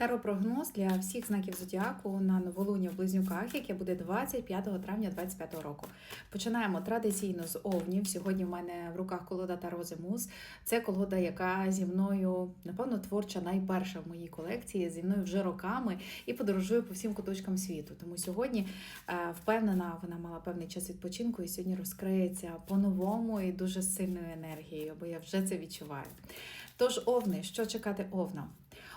Таро-прогноз для всіх знаків зодіаку на новолуння в близнюках, яке буде 25 травня 2025 року. Починаємо традиційно з овнів. Сьогодні в мене в руках колода Таро Зимус. Це колода, яка зі мною, напевно, творча найперша в моїй колекції, зі мною вже роками і подорожує по всім куточкам світу. Тому сьогодні е, впевнена, вона мала певний час відпочинку і сьогодні розкриється по-новому і дуже сильною енергією, бо я вже це відчуваю. Тож, овни, що чекати овна?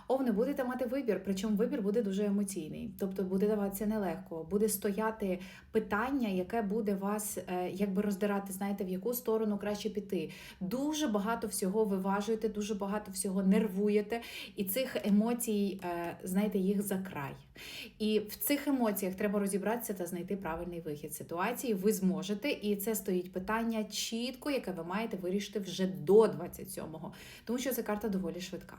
Овни, будете мати вибір, причому вибір буде дуже емоційний. Тобто буде даватися нелегко, буде стояти питання, яке буде вас е, якби роздирати, знаєте, в яку сторону краще піти. Дуже багато всього виважуєте, дуже багато всього нервуєте, і цих емоцій, е, знаєте, їх за край. І в цих емоціях треба розібратися та знайти правильний вихід ситуації. Ви зможете, і це стоїть питання чітко, яке ви маєте вирішити вже до 27-го, тому що ця карта доволі швидка.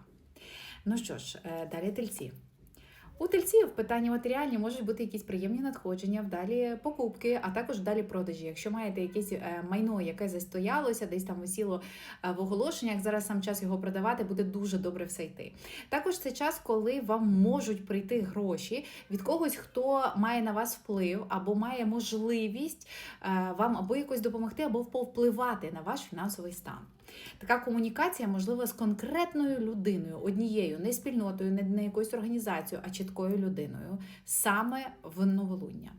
Ну що ж, е, далі тельці. У тельців питання матеріальні можуть бути якісь приємні надходження, вдалі покупки, а також вдалі продажі. Якщо маєте якесь е, майно, яке застоялося, десь там висіло е, в оголошеннях, зараз сам час його продавати, буде дуже добре все йти. Також це час, коли вам можуть прийти гроші від когось, хто має на вас вплив, або має можливість вам або якось допомогти, або повпливати на ваш фінансовий стан. Така комунікація можлива з конкретною людиною, однією, не спільнотою, не, якоюсь організацією, а чіткою людиною, саме в новолуння.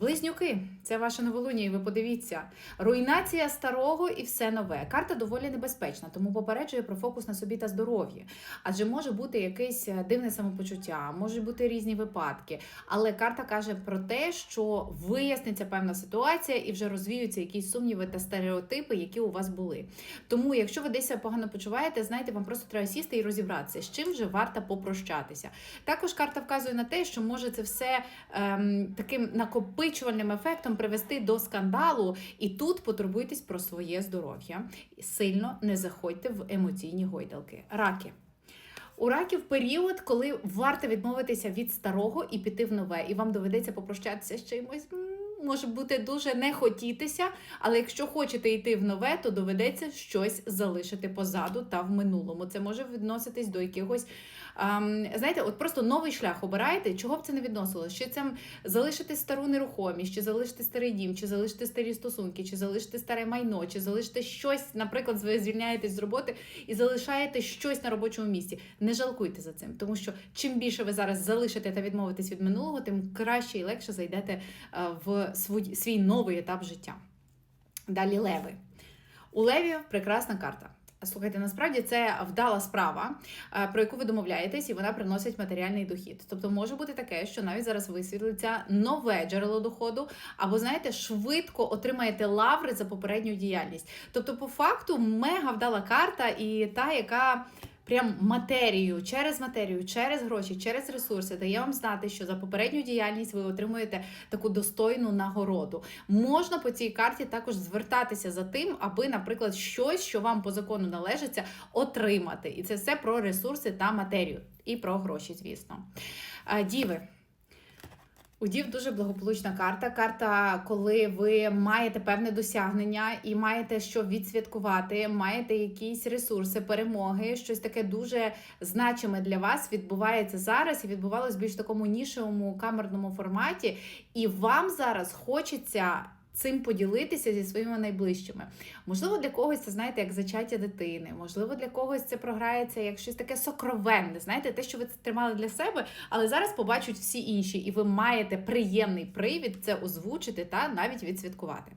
Близнюки, це ваше новолуння, і ви подивіться. Руйнація старого і все нове. Карта доволі небезпечна, тому попереджує про фокус на собі та здоров'ї. Адже може бути якесь е, дивне самопочуття, можуть бути різні випадки. Але карта каже про те, що виясниться певна ситуація і вже розвіються якісь сумніви та стереотипи, які у вас були. Тому, якщо ви десь погано почуваєте, знаєте, вам просто треба сісти і розібратися, з чим вже варто попрощатися. Також карта вказує на те, що може це все ем, таким накопичувальним ефектом привести до скандалу, і тут потурбуйтесь про своє здоров'я. Сильно не заходьте в емоційні гойдалки. Раки. У раків період, коли варто відмовитися від старого і піти в нове, і вам доведеться попрощатися з чимось. Може бути дуже не хотітися, але якщо хочете йти в нове, то доведеться щось залишити позаду та в минулому. Це може відноситись до якихось, ем, знаєте, от просто новий шлях обираєте, чого б це не відносилось? Чи це залишити стару нерухомість, чи залишити старий дім, чи залишити старі стосунки, чи залишити старе майно, чи залишити щось, наприклад, ви звільняєтесь з роботи і залишаєте щось на робочому місці. Не жалкуйте за цим, тому що чим більше ви зараз залишите та відмовитесь від минулого, тим краще і легше зайдете е, в свій, свій новий етап життя. Далі леви. У левів прекрасна карта. Слухайте, насправді це вдала справа, е, про яку ви домовляєтесь, і вона приносить матеріальний дохід. Тобто може бути таке, що навіть зараз висвітлиться нове джерело доходу, або знаєте, швидко отримаєте лаври за попередню діяльність. Тобто, по факту, мега вдала карта, і та, яка прям матерію, через матерію, через гроші, через ресурси дає вам знати, що за попередню діяльність ви отримуєте таку достойну нагороду. Можна по цій карті також звертатися за тим, аби, наприклад, щось, що вам по закону належиться, отримати. І це все про ресурси та матерію. І про гроші, звісно. Діви. У Дів дуже благополучна карта. Карта, коли ви маєте певне досягнення і маєте що відсвяткувати, маєте якісь ресурси, перемоги, щось таке дуже значиме для вас відбувається зараз і відбувалось в більш такому нішевому камерному форматі. І вам зараз хочеться. Цим поділитися зі своїми найближчими. Можливо, для когось це знаєте, як зачаття дитини, можливо, для когось це програється як щось таке сокровенне. Знаєте, те, що ви тримали для себе, але зараз побачать всі інші, і ви маєте приємний привід це озвучити та навіть відсвяткувати.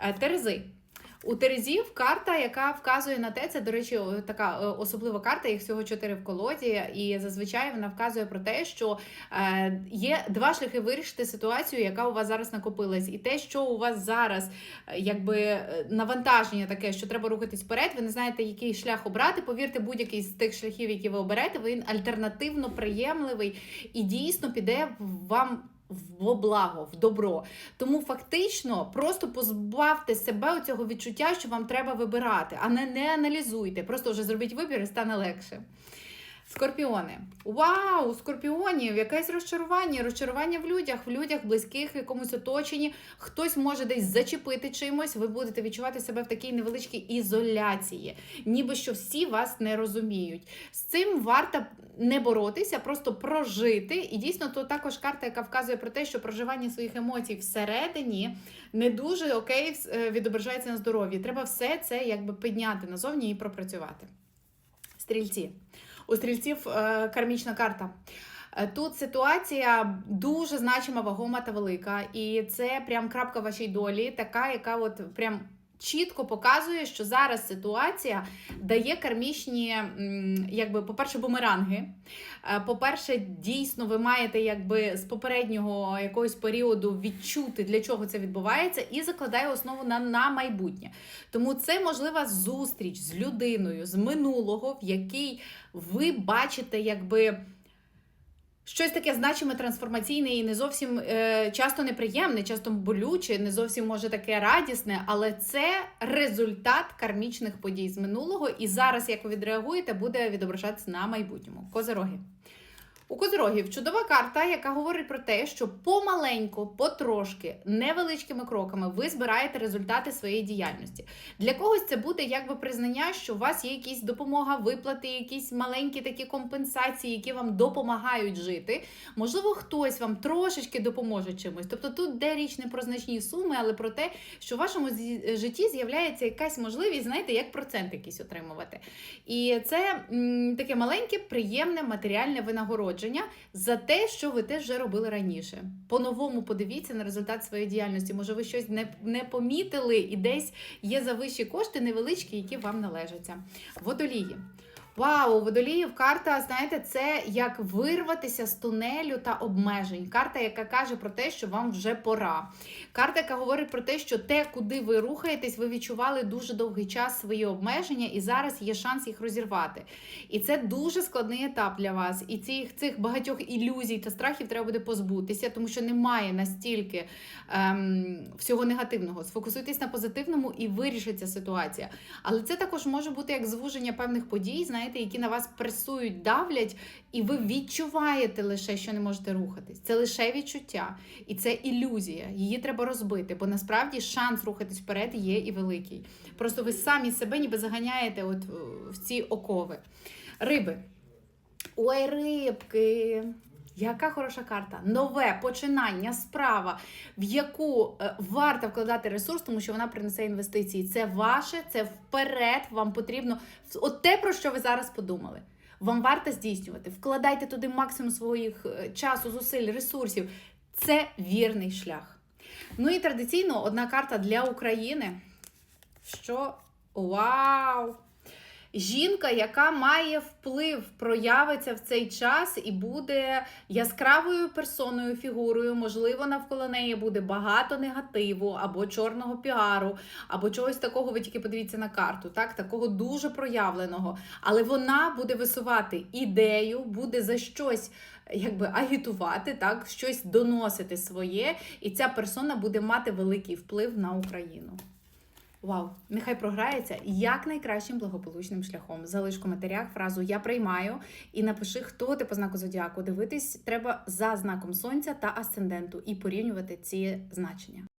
Е, Терези. У Терезів карта, яка вказує на те, це, до речі, така особлива карта, їх всього чотири в колоді, і зазвичай вона вказує про те, що е, є два шляхи вирішити ситуацію, яка у вас зараз накопилась, і те, що у вас зараз е, якби е, навантаження таке, що треба рухатись вперед. Ви не знаєте, який шлях обрати. Повірте, будь-який з тих шляхів, які ви оберете, він альтернативно приємливий і дійсно піде вам. В благо, в добро. Тому фактично просто позбавте себе цього відчуття, що вам треба вибирати, а не, не аналізуйте. Просто вже зробіть вибір і стане легше. Скорпіони. Вау! Скорпіонів якесь розчарування, розчарування в людях, в людях, близьких, якомусь оточенні. Хтось може десь зачепити чимось. Ви будете відчувати себе в такій невеличкій ізоляції, ніби що всі вас не розуміють. З цим варто не боротися, просто прожити. І дійсно, то також карта, яка вказує про те, що проживання своїх емоцій всередині не дуже окей е, відображається на здоров'ї. Треба все це якби підняти назовні і пропрацювати. Стрільці. У стрільців е, кармічна карта. Е, Тут ситуація дуже значима, вагома та велика, і це прям крапка вашій долі, така, яка от прям чітко показує, що зараз ситуація дає кармічні, якби, по-перше, бумеранги. Е, По-перше, дійсно, ви маєте якби з попереднього якогось періоду відчути, для чого це відбувається, і закладає основу на, на майбутнє. Тому це можлива зустріч з людиною з минулого, в якій ви бачите, якби. Щось таке значиме, трансформаційне і не зовсім е, часто неприємне, часто болюче, не зовсім може таке радісне, але це результат кармічних подій з минулого. І зараз, як ви відреагуєте, буде відображатися на майбутньому. Козероги. У козирогів чудова карта, яка говорить про те, що помаленьку, потрошки, невеличкими кроками ви збираєте результати своєї діяльності. Для когось це буде якби признання, що у вас є якісь допомога, виплати, якісь маленькі такі компенсації, які вам допомагають жити. Можливо, хтось вам трошечки допоможе чимось. Тобто тут де річ не про значні суми, але про те, що в вашому житті з'являється якась можливість, знаєте, як процент якийсь отримувати. І це м, таке маленьке, приємне матеріальне винагородження за те, що ви теж вже робили раніше. По-новому подивіться на результат своєї діяльності. Може, ви щось не, не помітили, і десь є за вищі кошти невеличкі, які вам належаться. Водолії. Вау, водоліїв карта, знаєте, це як вирватися з тунелю та обмежень. Карта, яка каже про те, що вам вже пора. Карта, яка говорить про те, що те, куди ви рухаєтесь, ви відчували дуже довгий час свої обмеження, і зараз є шанс їх розірвати. І це дуже складний етап для вас. І цих, цих багатьох ілюзій та страхів треба буде позбутися, тому що немає настільки ем, всього негативного. Сфокусуйтесь на позитивному і вирішиться ситуація. Але це також може бути як звуження певних подій, знаєте, які на вас пресують, давлять, і ви відчуваєте лише, що не можете рухатись. Це лише відчуття, і це ілюзія. Її треба розбити, бо насправді шанс рухатись вперед є і великий. Просто ви самі себе ніби заганяєте от е, в ці окови. Риби. Ой, рибки. Яка хороша карта. Нове починання, справа, в яку е, варто вкладати ресурс, тому що вона принесе інвестиції. Це ваше, це вперед. Вам потрібно от те, про що ви зараз подумали. Вам варто здійснювати. Вкладайте туди максимум своїх е, часу, зусиль, ресурсів. Це вірний шлях. Ну і традиційно одна карта для України. Що вау! Жінка, яка має вплив, проявиться в цей час і буде яскравою персоною, фігурою. Можливо, навколо неї буде багато негативу або чорного піару, або чогось такого. Ви тільки подивіться на карту, так такого дуже проявленого. Але вона буде висувати ідею, буде за щось якби агітувати, так щось доносити своє, і ця персона буде мати великий вплив на Україну. Вау, нехай програється як найкращим благополучним шляхом. Залиш в коментарях фразу Я приймаю і напиши, хто ти по знаку зодіаку. Дивитись треба за знаком сонця та асценденту і порівнювати ці значення.